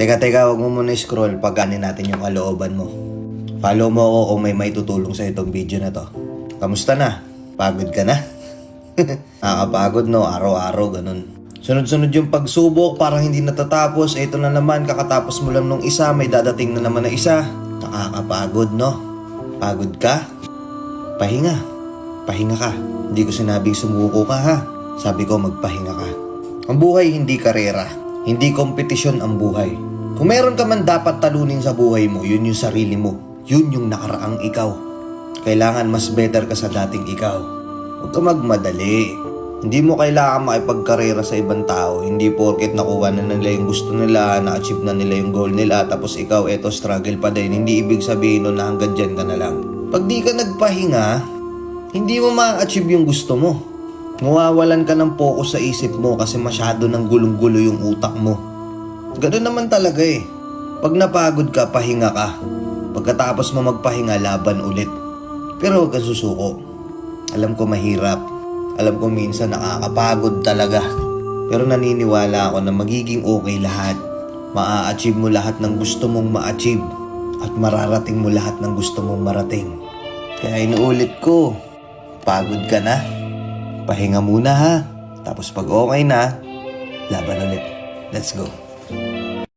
Teka, teka, huwag mo muna scroll pagkanin natin yung kalooban mo. Follow mo ako kung may maitutulong sa itong video na to. Kamusta na? Pagod ka na? Nakakapagod no, araw-araw ganun. Sunod-sunod yung pagsubok, parang hindi natatapos. Ito na naman, kakatapos mo lang nung isa, may dadating na naman na isa. Nakakapagod no? Pagod ka? Pahinga. Pahinga ka. Hindi ko sinabing sumuko ka ha. Sabi ko magpahinga ka. Ang buhay hindi karera. Hindi kompetisyon ang buhay. Kung meron ka man dapat talunin sa buhay mo, yun yung sarili mo. Yun yung nakaraang ikaw. Kailangan mas better ka sa dating ikaw. Huwag ka magmadali. Hindi mo kailangan makipagkarera sa ibang tao. Hindi porket nakuha na nila yung gusto nila, na-achieve na nila yung goal nila, tapos ikaw eto struggle pa din. Hindi ibig sabihin nun na hanggang dyan ka na lang. Pag di ka nagpahinga, hindi mo ma-achieve yung gusto mo. Mawawalan ka ng focus sa isip mo kasi masyado ng gulong-gulo yung utak mo. Ganun naman talaga eh. Pag napagod ka, pahinga ka. Pagkatapos mo magpahinga, laban ulit. Pero huwag susuko. Alam ko mahirap. Alam ko minsan nakakapagod talaga. Pero naniniwala ako na magiging okay lahat. Maa-achieve mo lahat ng gusto mong ma-achieve. At mararating mo lahat ng gusto mong marating. Kaya inuulit ko, pagod ka na. Pahinga muna ha. Tapos pag okay na, laban ulit. Let's go. Thank you.